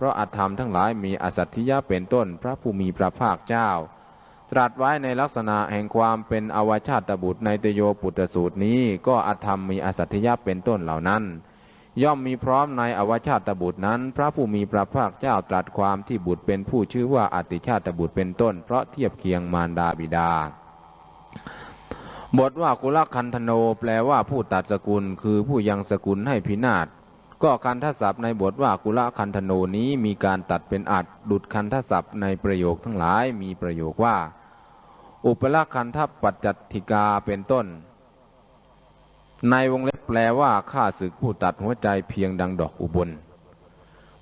เพราะอธรรมทั้งหลายมีอสัตถิยะเป็นต้นพระผู้มีพระภาคเจ้า ตรัสไว้ในลักษณะแห่งความเป็นอวชาตบุตรในตโยปุตตสูตรนี้ก็อธรรมมีอสัตถิยะเป็นต้นเหล่านั้น ย่อมมีพร้อมในอวชาตบุตรนั้น พระผู้มีพระภาคเจ้าตรัสความที่บุตรเป็นผู้ชื่อว่าอติชาตบุตรเป็นต้น เพราะเทียบเคียงมารดาบิดาบทว่ากุลคันธโนแปลว่าผู้ตัดสกุลคือผู้ยังสกุลให้พินาศ ก็คันทศัพท์ในบทว่ากุลคันธโนนี้มีการตัดเป็นอัดดุดคันทศัพท์ในประโยคทั้งหลายมีประโยคว่า อุปละคันทปัจจัติกาเป็นต้น ในวงเล็บแปลว่าข้าศึกผู้ตัดหัวใจเพียงดังดอกอุบล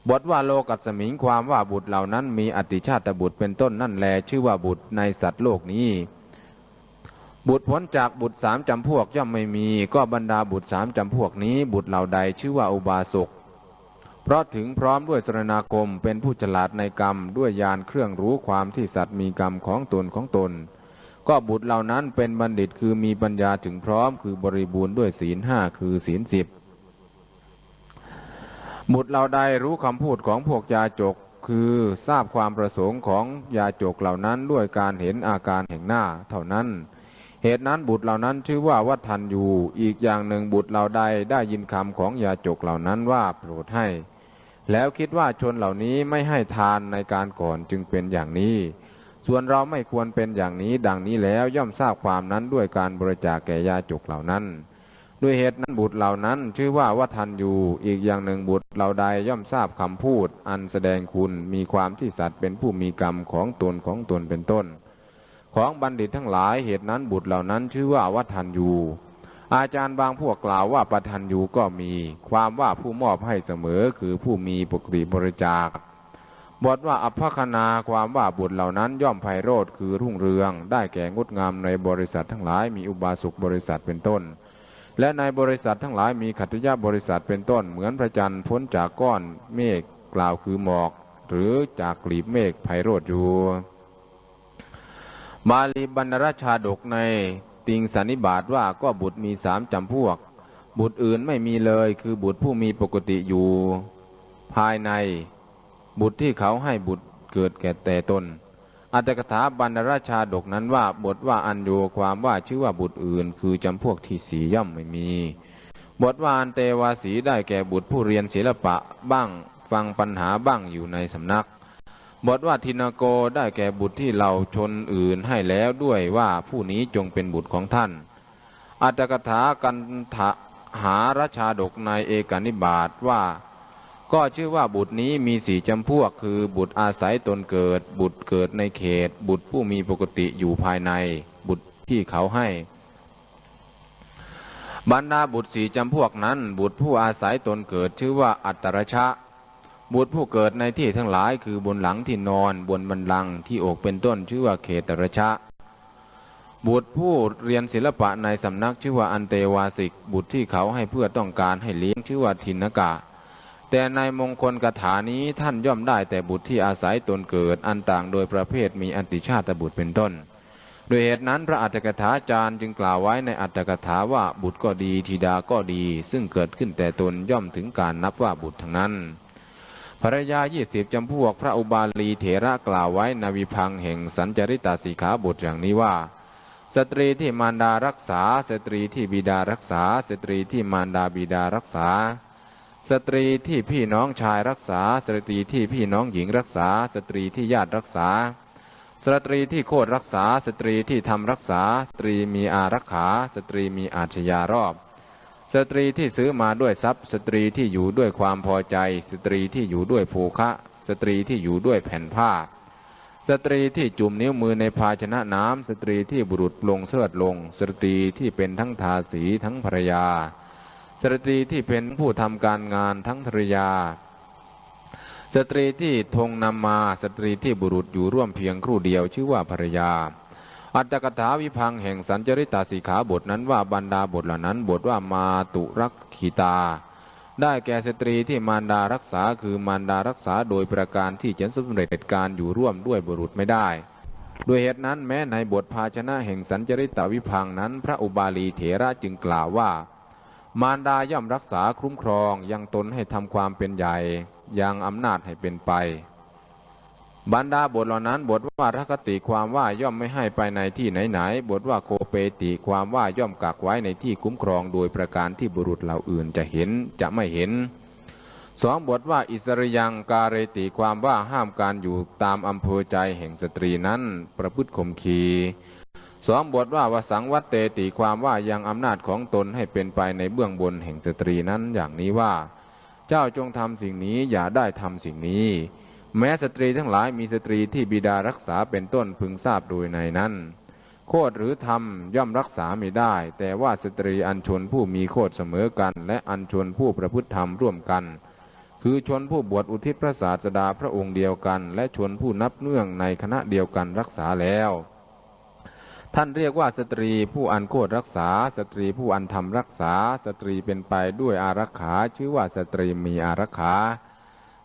บทว่าโลกัสมิงความว่าบุตรเหล่านั้นมีอติชาติบุตรเป็นต้นนั่นแลชื่อว่าบุตรในสัตว์โลกนี้ บุตรพ้นจากบุตรสามจำพวกย่อมไม่มี ก็บรรดาบุตรสามจำพวกนี้ บุตรเหล่าใดชื่อว่าอุบาสกเพราะถึงพร้อมด้วยสรณาคมเป็นผู้ฉลาดในกรรมด้วยยานเครื่องรู้ความที่สัตว์มีกรรมของตนของตน ก็บุตรเหล่านั้นเป็นบัณฑิตคือมีปัญญาถึงพร้อมคือบริบูรณ์ด้วยศีลห้าคือศีลสิบบุตรเหล่าใดรู้คำพูดของพวกยาจกคือทราบความประสงค์ของยาจกเหล่านั้นด้วยการเห็นอาการแห่งหน้าเท่านั้น เหตุนั้นบุตรเหล่านั้นชื่อว่าวัฒนอยู่ อีกอย่างหนึ่งบุตรเหล่าใดได้ยินคำของยาจกเหล่านั้นว่าโปรดให้ แล้วคิดว่าชนเหล่านี้ไม่ให้ทานในการก่อนจึงเป็นอย่างนี้ ส่วนเราไม่ควรเป็นอย่างนี้ดังนี้แล้วย่อมทราบความนั้นด้วยการบริจาคแก่ยาจกเหล่านั้น ด้วยเหตุนั้นบุตรเหล่านั้นชื่อว่าวัฒนอยู่ อีกอย่างหนึ่งบุตรเหล่าใดย่อมทราบคำพูด อันแสดงคุณมีความที่สัตว์เป็นผู้มีกรรมของตนของตนเป็นต้น ของบัณฑิตทั้งหลายเหตุนั้นบุตรเหล่านั้นชื่อว่าวัฒนยูอาจารย์บางพวกกล่าวว่าปัทันยูก็มี ความว่าผู้มอบให้เสมอคือผู้มีปกติบริจาคบทว่าอัพคนาความว่าบุตรเหล่านั้นย่อมไพโรธคือรุ่งเรือง ได้แก่งดงามในบริษัททั้งหลายมีอุบาสกบริษัทเป็นต้น และในบริษัททั้งหลายมีขัตยาบริษัทเป็นต้น เหมือนพระจันทร์พ้นจากก้อนเมฆกล่าวคือหมอก หรือจากกลีบเมฆไพโรธอยู่ บาลีบรรณราชาดกในติงสันนิบาตว่าก็บุตรมีสามจำพวก บุตรอื่นไม่มีเลย คือบุตรผู้มีปกติอยู่ ภายใน บุตรที่เขาให้บุตรเกิดแก่แต่ตนอัตถกถาบรรณราชาดกนั้นว่าบทว่าอันโยความว่าชื่อว่าบุตรอื่น คือจำพวกที่สีย่อมไม่มี บทว่าอันเตวาสีได้แก่บุตรผู้เรียนศิลปะบ้างฟังปัญหาบ้างอยู่ในสำนัก บทว่าทินาโกได้แก่บุตรที่เราชนอื่นให้แล้วด้วยว่าผู้นี้จงเป็นบุตรของท่าน อัตถกถากันทหาราชาดกในเอกนิบาตว่า ก็ชื่อว่าบุตรนี้มีสี่จำพวกคือบุตรอาศัยตนเกิด บุตรเกิดในเขต บุตรผู้มีปกติอยู่ภายใน บุตรที่เขาให้บรรดาบุตรสี่จำพวกนั้น บุตรผู้อาศัยตนเกิดชื่อว่าอัตรชะ บุตรผู้เกิดในที่ทั้งหลายคือบนหลังที่นอนบนบันลังที่อกเป็นต้นชื่อว่าเขตรชะ บุตรผู้เรียนศิลปะในสำนักชื่อว่าอันเตวาสิก บุตรที่เขาให้เพื่อต้องการให้เลี้ยงชื่อว่าทินกะ แต่ในมงคลกถานี้ท่านย่อมได้แต่บุตรที่อาศัยตนเกิดอันต่างโดยประเภทมีอันติชาตบุตรเป็นต้นโดยเหตุนั้นพระอัตถกถาจารย์จึงกล่าวไว้ในอัตถกถาว่าบุตรก็ดีธิดาก็ดี ซึ่งเกิดขึ้นแต่ตนย่อมถึงการนับว่าบุตรทั้งนั้น ภรยายี่สิบจำพวกพระอุบาลีเถระกล่าวไว้ในวิพังแห่งสัญจริตาสีขาบทอย่างนี้ว่า สตรีที่มารดารักษา สตรีที่บิดารักษา สตรีที่มารดาบิดารักษา สตรีที่พี่น้องชายรักษา สตรีที่พี่น้องหญิงรักษา สตรีที่ญาติรักษา สตรีที่โคตรรักษา สตรีที่ทำรักษา สตรีมีอารักขา สตรีมีอาชญารอบ สตรีที่ซื้อมาด้วยทรัพย์ สตรีที่อยู่ด้วยความพอใจ สตรีที่อยู่ด้วยภูคะ สตรีที่อยู่ด้วยแผ่นผ้า สตรีที่จุ่มนิ้วมือในภาชนะน้ำ สตรีที่บุรุษลงเสื้อลง สตรีที่เป็นทั้งทาสีทั้งภรรยา สตรีที่เป็นผู้ทำการงานทั้งภรรยา สตรีที่ทงนำมา สตรีที่บุรุษอยู่ร่วมเพียงครู่เดียวชื่อว่าภรรยา อัตถกถาวิพังแห่งสัญจริตาสีขาบทนั้นว่าบรรดาบทเหล่านั้น บทว่ามาตุรักขีตา ได้แก่สตรีที่มารดารักษาคือมารดารักษาโดยประการที่จะสำเร็จการอยู่ร่วมด้วยบุรุษไม่ได้ ด้วยเหตุนั้นแม้ในบทภาชนะแห่งสัญจริตาวิพังนั้น พระอุบาลีเถระจึงกล่าวว่า มารดาย่อมรักษาคุ้มครองยังตนให้ทำความเป็นใหญ่ยังอำนาจให้เป็นไป บรรดาบทเหล่านั้นบทว่าทัคติความว่าย่อมไม่ให้ไปในที่ไหนๆบทว่าโคเปติความว่าย่อมกักไว้ในที่คุ้มครองโดยประการที่บุรุษเหล่าอื่นจะเห็นจะไม่เห็นสองบทว่าอิสริยังการเรติความว่าห้ามการอยู่ตามอำเภอใจแห่งสตรีนั้นประพฤติข่มขีสองบทว่าวสังวัตเตติความว่ายังอำนาจของตนให้เป็นไปในเบื้องบนแห่งสตรีนั้นอย่างนี้ว่า เจ้าจงทำสิ่งนี้อย่าได้ทำสิ่งนี้ แม้สตรีทั้งหลายมีสตรีที่บิดารักษาเป็นต้นพึงทราบโดยในนั้น โคดหรือธรรมย่อมรักษาไม่ได้ แต่ว่าสตรีอันชนผู้มีโคดเสมอกัน และอันชนผู้ประพฤติธรรมร่วมกัน คือชนผู้บวชอุทิศพระศาสดาพระองค์เดียวกัน และชนผู้นับเนื่องในคณะเดียวกันรักษาแล้ว ท่านเรียกว่าสตรีผู้อันโคตรรักษา สตรีผู้อันธรรมรักษา สตรีเป็นไปด้วยอารักขาชื่อว่าสตรีมีอารักขา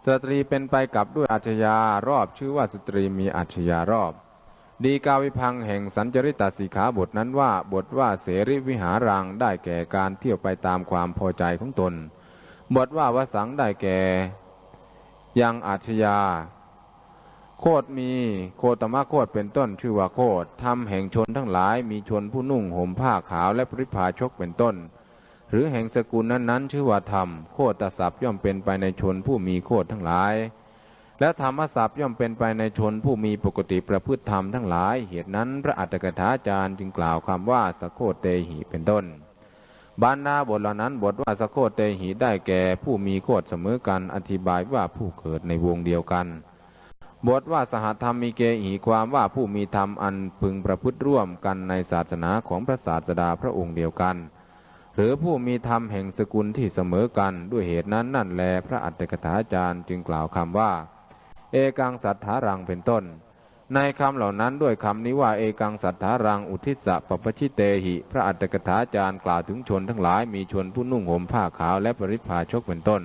สตรีเป็นไปกับด้วยอาชญารอบชื่อว่าสตรีมีอาชญารอบ ดีกาวิพังแห่งสัญจริตสิขาบทนั้นว่าบทว่าเสริวิหารังได้แก่การเที่ยวไปตามความพอใจของตน บทว่าวสังได้แก่ยังอาชญาโคดมีโคตมะโคดเป็นต้นชื่อว่าโคดทำแห่งชนทั้งหลายมีชนผู้นุ่งห่มผ้าขาวและปริพาชกเป็นต้น หรือแห่งสกุลนั้น ๆ ชื่อว่าธรรมโคตตศัพท์ย่อมเป็นไปในชนผู้มีโคดทั้งหลาย และธรรมศัพท์ย่อมเป็นไปในชนผู้มีปกติประพฤติธรรมทั้งหลาย เหตุนั้นพระอัตถกถาจารย์จึงกล่าวคำว่าสโคตเตหิเป็นต้นบานนาบทเหล่านั้นบทว่าสะโคตเตหีได้แก่ผู้มีโคตเสมอกันอธิบายว่าผู้เกิดในวงเดียวกันบทว่าสหธรรมมีเกหีความว่าผู้มีธรรมอันพึงประพฤติร่วมกันในศาสนาของพระศาสดาพระองค์เดียวกัน หรือผู้มีธรรมแห่งสกุลที่เสมอกันด้วยเหตุนั้นนั่นแลพระอัตถกถาจารย์จึงกล่าวคำว่า เอกังสัทธารังเป็นต้น ในคำเหล่านั้นด้วยคำนี้ว่าเอกังสัทธารังอุทิศปปชิเตหิ พระอัตถกถาจารย์กล่าวถึงชนทั้งหลายมีชนผู้นุ่งห่มผ้าขาวและปริพาชกเป็นต้น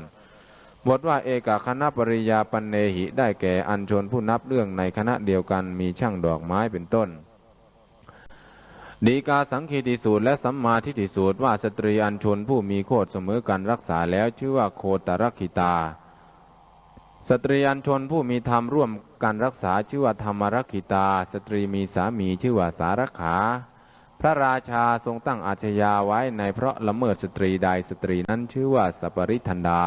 บทว่าเอกคณะปริยาปันเนหิได้แก่อันชนผู้นับเรื่องในคณะเดียวกันมีช่างดอกไม้เป็นต้น ดีกาสังคีติสูตรและสัมมาทิฏฐิสูตรว่าสตรีอันชนผู้มีโคดเสมอกันรักษาแล้วชื่อว่าโคตรรักขิตา สตรีอันชนผู้มีธรรมร่วมกันรักษาชื่อว่าธรรมรักขิตา สตรีมีสามีชื่อว่าสารขา พระราชาทรงตั้งอาชญาไว้ในเพราะละเมิดสตรีใดสตรีนั้นชื่อว่าสัปริทันดา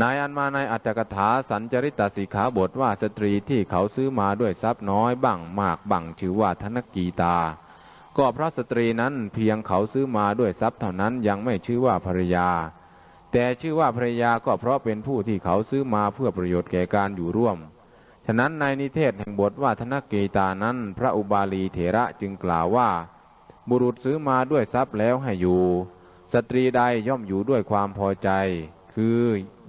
นายอันมาในอัตถกถาสัญจริตสิขาบทว่าสตรีที่เขาซื้อมาด้วยทรัพย์น้อยบั่งมากบั่งชื่อว่าธนกีตา ก็เพราะสตรีนั้นเพียงเขาซื้อมาด้วยทรัพย์เท่านั้นยังไม่ชื่อว่าภรรยา แต่ชื่อว่าภรรยาก็เพราะเป็นผู้ที่เขาซื้อมาเพื่อประโยชน์แก่การอยู่ร่วม ฉะนั้นในนิเทศแห่งบทว่าธนเกตานั้น พระอุบาลีเถระจึงกล่าวว่า บุรุษซื้อมาด้วยทรัพย์แล้วให้อยู่ สตรีใดย่อมอยู่ด้วยความพอใจ คือ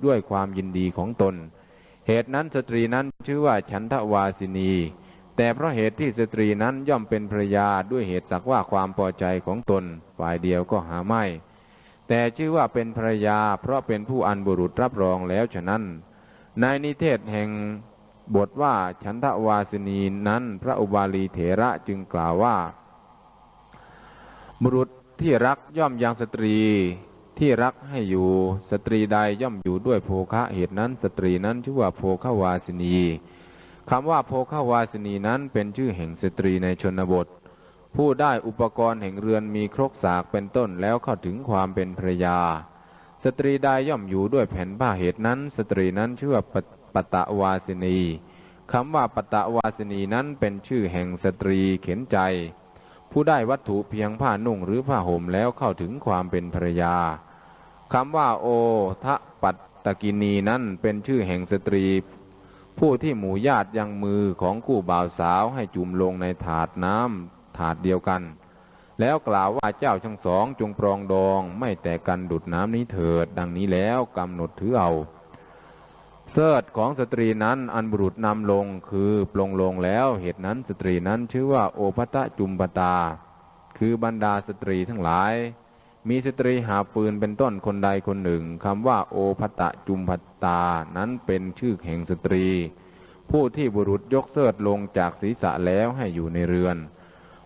ด้วยความยินดีของตน เหตุนั้นสตรีนั้นชื่อว่าฉันทวาสินี แต่เพราะเหตุที่สตรีนั้นย่อมเป็นภรยาด้วยเหตุสักว่าความพอใจของตนฝ่ายเดียวก็หาไม่ แต่ชื่อว่าเป็นภรยา เพราะเป็นผู้อันบุรุษรับรองแล้วฉะนั้น ในนิเทศแห่งบทว่าฉันทวาสินีนั้นพระอุบาลีเถระจึงกล่าวว่า บุรุษที่รักย่อมยังสตรีที่รักให้อยู่สตรีใดย่อมอยู่ด้วยโภคะเหตุนั้น สตรีนั้นชื่อว่าโภควาสินี คำว่าโภควาสินีนั้นเป็นชื่อแห่งสตรีในชนบท ผู้ได้อุปกรณ์แห่งเรือนมีครกสากเป็นต้นแล้วเข้าถึงความเป็นภรยา สตรีใดย่อมอยู่ด้วยแผ่นผ้าเหตุนั้น สตรีนั้นชื่อว่าปตะวาสินีคำว่าปตะวาสินีนั้นเป็นชื่อแห่งสตรีเข็นใจ ผู้ได้วัตถุเพียงผ้านุ่งหรือผ้าห่มแล้วเข้าถึงความเป็นภรยาคำว่าโอทะปัตตกินีนั้นเป็นชื่อแห่งสตรี ผู้ที่หมู่ญาติยังมือของคู่บ่าวสาวให้จุ่มลงในถาดน้ำถาดเดียวกัน แล้วกล่าวว่าเจ้าทั้งสองจงปรองดองไม่แตกกันดุดน้ำนี้เถิด ดังนี้แล้วกำหนดถือเอาเสิร์ตของสตรีนั้นอันบุรุษนำลงคือปลงลงแล้วเหตุนั้นสตรีนั้นชื่อว่าโอภตะจุมปตา คือบรรดาสตรีทั้งหลาย มีสตรีหาปืนเป็นต้นคนใดคนหนึ่งคำว่าโอภตะจุมปตานั้นเป็นชื่อแห่งสตรี ผู้ที่บุรุษยกเสิร์ตลงจากศีรษะแล้วให้อยู่ในเรือน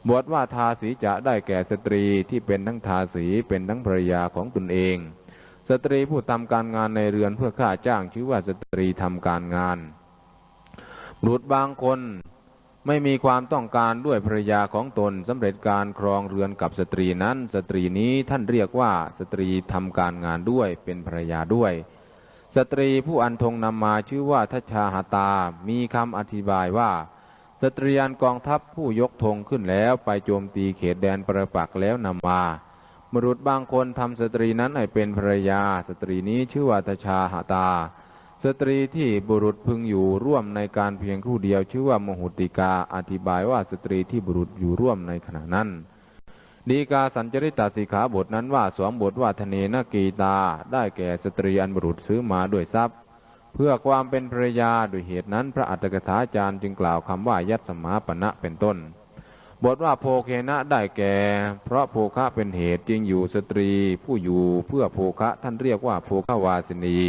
บทว่าทาสีจะได้แก่สตรีที่เป็นทั้งทาสีเป็นทั้งภรรยาของตนเองสสตรีผู้ทำการงานในเรือนเพื่อค่าจ้างชื่อว่าสตรีทำการงานบุรุษบางคน ไม่มีความต้องการด้วยภรยาของตนสำเร็จการครองเรือนกับสตรีนั้น สตรีนี้ท่านเรียกว่าสตรีทำการงานด้วยเป็นภรยาด้วย สตรีผู้อันทงนำมาชื่อว่าทัชชาหาตา มีคำอธิบายว่า สตรีอันกองทัพผู้ยกธงขึ้นแล้วไปโจมตีเขตแดนประปักแล้วนำมาบุรุษบางคนทำสตรีนั้นให้เป็นภรรยา สตรีนี้ชื่อว่าทัชชาหาตา สตรีที่บุรุษพึงอยู่ร่วมในการเพียงครู่เดียว ชื่อว่ามหุติกาอธิบายว่าสตรีที่บุรุษอยู่ร่วมในขณะนั้น ดีกาสัญจริตาสิขาบทนั้นว่าสวมบทว่าทเนนกีตา ได้แก่สตรีอันบุรุษซื้อมาด้วยทรัพย์ เพื่อความเป็นภรรยาด้วยเหตุนั้น พระอัตถกถาจารย์จึงกล่าวคำว่ายัตสมาปณะเป็นต้น บทว่าโภเคนะได้แก่ เพราะโภคะเป็นเหตุจึงอยู่สตรีผู้อยู่เพื่อโภคะท่านเรียกว่าโภควาสินี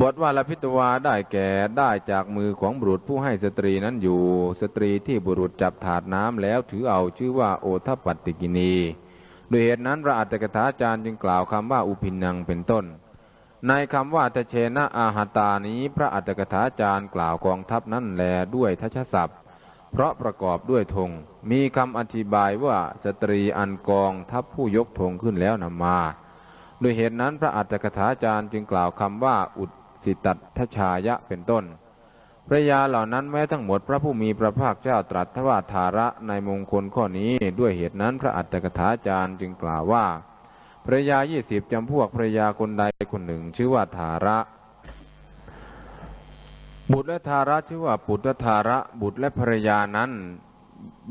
บทว่าลพิตวาได้แก่ได้จากมือของบุรุษผู้ให้สตรีนั้นอยู่ สตรีที่บุรุษจับถาดน้ำแล้วถือเอาชื่อว่าโอทปัตติกินีโดยเหตุนั้นพระอัตถกถาจารย์จึงกล่าวคำว่าอุพินังเป็นต้น ในคำว่าตเชนะอาหาตานี้พระอัตถกถาจารย์กล่าวกองทัพนั้นแลด้วยทัชศัพท์ เพราะประกอบด้วยธงมีคำอธิบายว่าสตรีอันกองทัพผู้ยกธงขึ้นแล้วนำมาโดยเหตุนั้นพระอัตถกถาจารย์จึงกล่าวคำว่าอุด สิตัทชายะเป็นต้น พระยาเหล่านั้นแม้ทั้งหมดพระผู้มีพระภาคเจ้าตรัสทว่าธาระในมงคลข้อนี้ด้วยเหตุนั้นพระอัตถกถาจารย์จึงกล่าวว่าพระยายี่สิบจำพวกพระยาคนใดคนหนึ่ง ชื่อว่าธาระ บุตรและธาระชื่อว่าปุตตธาระ บุตรและภรรยานั้น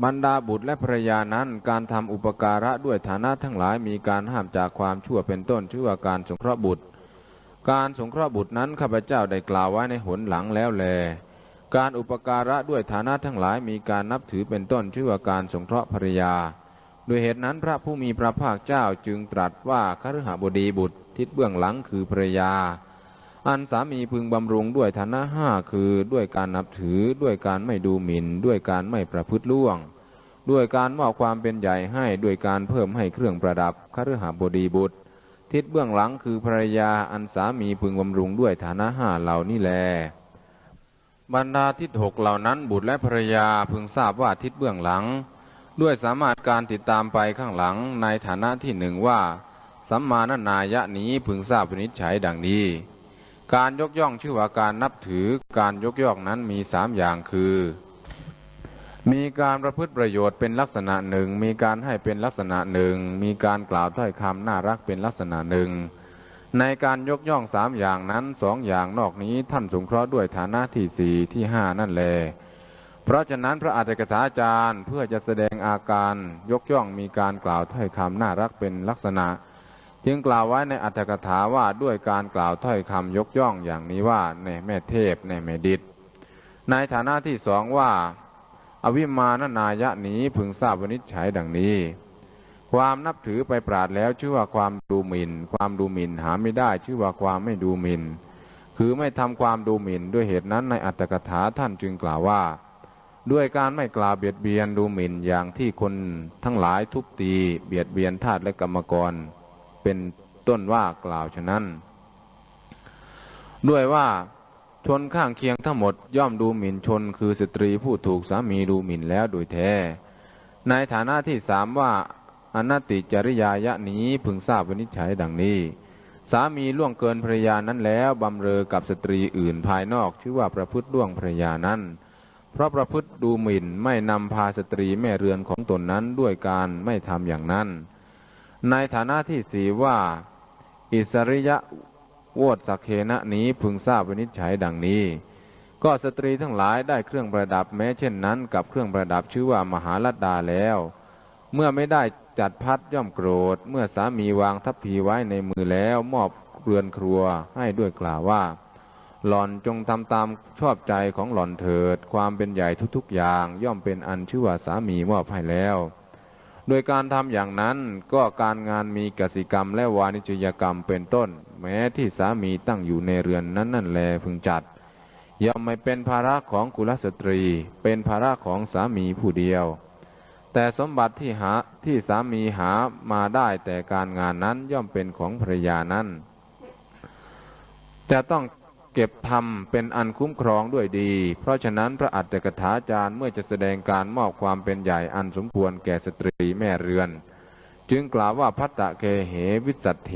บรรดาบุตรและภรรยานั้นการทำอุปการะด้วยฐานะทั้งหลายมีการห้ามจากความชั่วเป็นต้น ชื่อว่าการสงเคราะห์บุตร การสงเคราะห์บุตรนั้นข้าพเจ้าได้กล่าวไว้ในหนหลังแล้วแล การอุปการะด้วยฐานะทั้งหลายมีการนับถือเป็นต้นชื่อว่าการสงเคราะห์ภรรยา โดยเหตุนั้นพระผู้มีพระภาคเจ้าจึงตรัสว่าคฤหบดีบุตรทิศเบื้องหลังคือภรรยา อันสามีพึงบำรุงด้วยฐานะห้าคือด้วยการนับถือด้วยการไม่ดูหมิ่น ด้วยการไม่ประพฤติล่วง ด้วยการมอบความเป็นใหญ่ให้ด้วยการเพิ่มให้เครื่องประดับคฤหบดีบุตร ทิศเบื้องหลังคือภรรยาอันสามีพึงบำรุงด้วยฐานะห้าเหล่านี้แล บรรดาทิศหกเหล่านั้นบุตรและภรรยาพึงทราบว่าทิศเบื้องหลัง ด้วยสามารถการติดตามไปข้างหลังในฐานะที่หนึ่งว่าสัมมาณนายะนี้พึงทราบวินิจฉัยดังนี้ การยกย่องชื่อว่าการนับถือการยกย่องนั้นมีสามอย่างคือ มีการประพฤติประโยชน์เป็นลักษณะหนึ่ง มีการให้เป็นลักษณะหนึ่ง มีการกล่าวถ้อยคำน่ารักเป็นลักษณะหนึ่ง ในการยกย่องสามอย่างนั้นสองอย่างนอกนี้ท่านสงเคราะห์ด้วยฐานะที่สี่ที่ห้านั่นแล เพราะฉะนั้นพระอัจฉริยะอาจารย์เพื่อจะแสดงอาการยกย่องมีการกล่าวถ้อยคำน่ารักเป็นลักษณะ จึงกล่าวไว้ในอัตถกถาว่าด้วยการกล่าวถ้อยคำยกย่องอย่างนี้ว่าในแม่เทพในแม่ดิษในฐานะที่สองว่า อวิมานนายะนี้พึงทราบวนิจฉัยดังนี้ ความนับถือไปปราดแล้วชื่อว่าความดูหมิน่น ความดูหมิ่นหาไม่ได้ชื่อว่าความไม่ดูหมิน่น คือไม่ทำความดูหมิ่น ด้วยเหตุนั้นในอัตถกถาท่านจึงกล่าวว่า ด้วยการไม่กล่าวเบียดเบียนดูหมิ่นอย่างที่คนทั้งหลายทุบตี เบียดเบียนทาสและกรรมกร เป็นต้นว่ากล่าวฉะนั้น ด้วยว่า ชนข้างเคียงทั้งหมดย่อมดูหมิ่นชนคือสตรีผู้ถูกสามีดูหมิ่นแล้วโดยแท้ ในฐานะที่สามว่าอนัตติจริยายะนี้พึงทราบวินิจฉัยดังนี้ สามีล่วงเกินภรรยานั้นแล้วบำเรอกับสตรีอื่นภายนอกชื่อว่าประพฤติล่วงภรรยานั้น เพราะประพฤติดูหมิ่นไม่นำพาสตรีแม่เรือนของตนนั้นด้วยการไม่ทำอย่างนั้น ในฐานะที่สี่ว่า อิสริยะ โวตสักเคนะนี้พึงทราบวินิจฉัยดังนี้ ก็สตรีทั้งหลายได้เครื่องประดับแม้เช่นนั้น กับเครื่องประดับชื่อว่ามหาลัดดาแล้ว เมื่อไม่ได้จัดพัดย่อมโกรธ เมื่อสามีวางทัพพีไว้ในมือแล้วมอบเรือนครัวให้ด้วยกล่าวว่า หล่อนจงทำตามชอบใจของหล่อนเถิด ความเป็นใหญ่ทุกๆอย่างย่อมเป็นอันชื่อว่าสามีมอบให้แล้วโดยการทำอย่างนั้นก็การงานมีกสิกรรมและวานิจยกรรมเป็นต้น แม้ที่สามีตั้งอยู่ในเรือนนั้นนั่นแลพึงจัด ย่อมไม่เป็นภาระของกุลสตรี เป็นภาระของสามีผู้เดียว แต่สมบัติที่หาที่สามีหามาได้แต่การงานนั้นย่อมเป็นของภรรยานั้น จะต้องเก็บทำเป็นอันคุ้มครองด้วยดี เพราะฉะนั้นพระอัฏฐกถาจารย์เมื่อจะแสดงการมอบความเป็นใหญ่อันสมควรแก่สตรีแม่เรือน จึงกล่าวว่าพัตตะเคเหวิสัตเถ